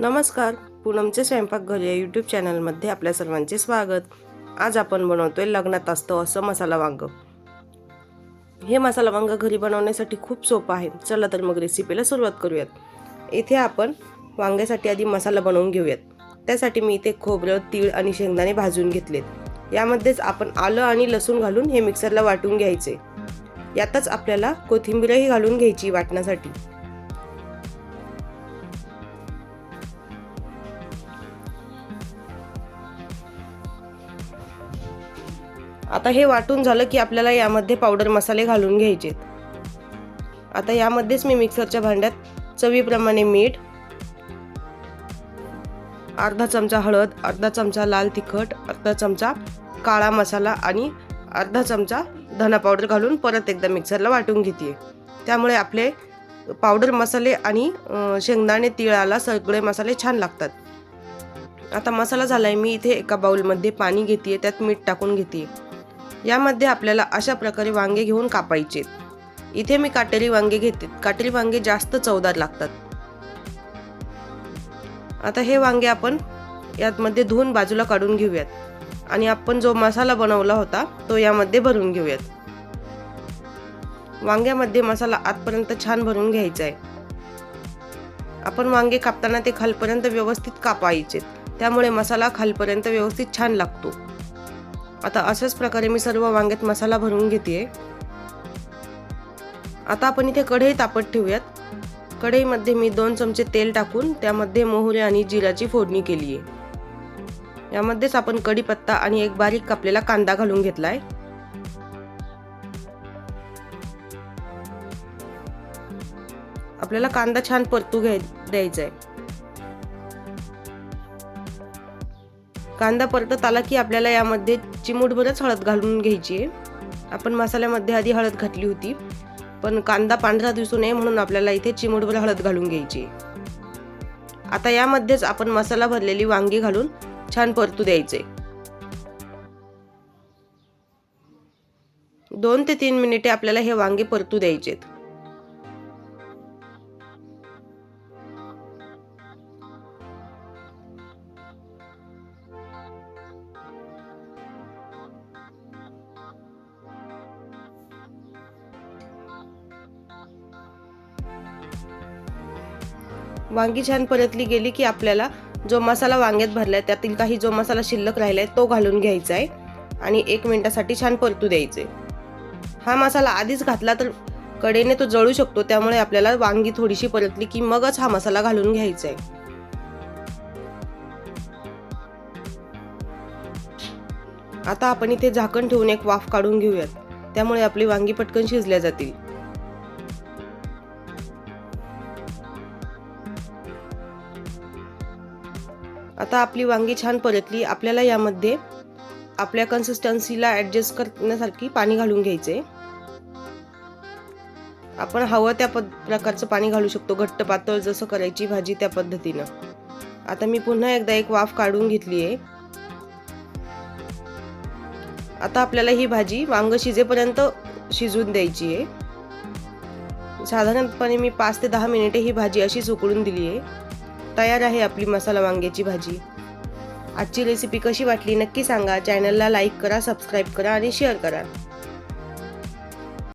नमस्कार पूनमचे स्वयंपाकघर या यूट्यूब चॅनलमध्ये आपल्या सर्वांचे स्वागत. आज आपण बनवतोय लग्नात असतं असं मसाला वांग. हे मसाला वांग घरी बनवण्यासाठी खूप सोपं आहे. चला तर मग रेसिपीला सुरुवात करूयात. इथे आपण वांग्यासाठी आधी मसाला बनवून घेऊयात. त्यासाठी मी इथे खोबरं तीळ आणि शेंगदाणे भाजून घेतलेत. यामध्येच आपण आलं आणि लसूण घालून हे मिक्सरला वाटून घ्यायचे. यातच आपल्याला कोथिंबीरही घालून घ्यायची वाटण्यासाठी. आता हे वाटून झालं की आपल्याला यामध्ये पावडर मसाले घालून घ्यायचे. आता यामध्येच मी मिक्सरच्या भांड्यात चवीप्रमाणे मीठ अर्धा चमचा हळद अर्धा चमचा लाल तिखट अर्धा चमचा काळा मसाला आणि अर्धा चमचा धना पावडर घालून परत एकदा मिक्सरला वाटून घेते त्यामुळे आपले पावडर मसाले आणि शेंगदाणे तिळाला सगळे मसाले छान लागतात. आता मसाला झालाय मी इथे एका बाउलमध्ये पाणी घेते त्यात मीठ टाकून घेते यामध्ये आपल्याला अशा प्रकारे वांगे घेऊन कापायचे. इथे मी काटेरी वांगे घेते. काटेरी वांगे जास्त चवदार लागतात. आता हे वांगे आपण यातमध्ये धुवून बाजूला काढून घेऊयात. आणि आपण जो मसाला बनवला होता तो यामध्ये भरून घेऊयात. वांग्यामध्ये मसाला आतपर्यंत छान भरून घ्यायचा आहे. आपण वांगे कापताना ते खालपर्यंत व्यवस्थित कापायचे. त्यामुळे मसाला खालपर्यंत व्यवस्थित छान लागतो. आता अशाच प्रकारे मी सर्व वांग्यात मसाला भरून घेते आता आपण इथे कढई तापत ठेवूयात. कढईमध्ये मी दोन चमचे तेल टाकून त्यामध्ये मोहरे आणि जिराची फोडणी केली आहे यामध्येच आपण कढीपत्ता आणि एक बारीक कापलेला कांदा घालून घेतला आहे आपल्याला कांदा छान परतू घ्याय द्यायचा आहे कांदा परतत आला की आपल्याला यामध्ये चिमूटभरच हळद घालून घ्यायची आहे. आपण मसाल्यामध्ये आधी हळद घातली होती. पण कांदा पांढरा दिसू नये म्हणून आपल्याला इथे चिमूटभर हळद घालून घ्यायची आता यामध्येच आपण मसाला भरलेली वांगी घालून छान परतू द्यायचे. दोन ते तीन मिनिटे आपल्याला हे वांगे परतू द्यायचेत. वांगी छान परतली गेली की आपल्याला जो मसाला वांग्यात भरलाय त्यातील काही जो मसाला शिल्लक राहिलाय तो घालून घ्यायचा आहे आणि एक मिनिटासाठी छान परतू द्यायचे. हा मसाला आधीच घातला तर कडेने तो जळू शकतो त्यामुळे आपल्याला वांगी थोडीशी परतली की मगच हा मसाला घालून घ्यायचा आहे आता आपण इथे झाकण ठेवून एक वाफ काढून घेऊयात. त्यामुळे आपली वांगी पटकन शिजल्या जातील. आता आपली वांगी छान परतली. आपल्याला यामध्ये आपल्या कन्सिस्टन्सीला ॲडजस्ट करण्यासारखी पाणी घालून घ्यायचे. आपण हवं त्या पद प्रकारचं पाणी घालू शकतो. घट्ट पातळ जसं करायची भाजी त्या पद्धतीनं. आता मी पुन्हा एकदा एक वाफ काढून घेतली आहे. आता आपल्याला ही भाजी वांग शिजेपर्यंत शिजून द्यायची आहे. साधारणपणे मी पाच ते दहा मिनिटे ही भाजी अशीच उकळून दिली आहे. तयार आहे आपली मसाला वांग्याची भाजी. आजची रेसिपी कशी वाटली नक्की सांगा. चॅनलला लाईक करा सबस्क्राईब करा आणि शेअर करा.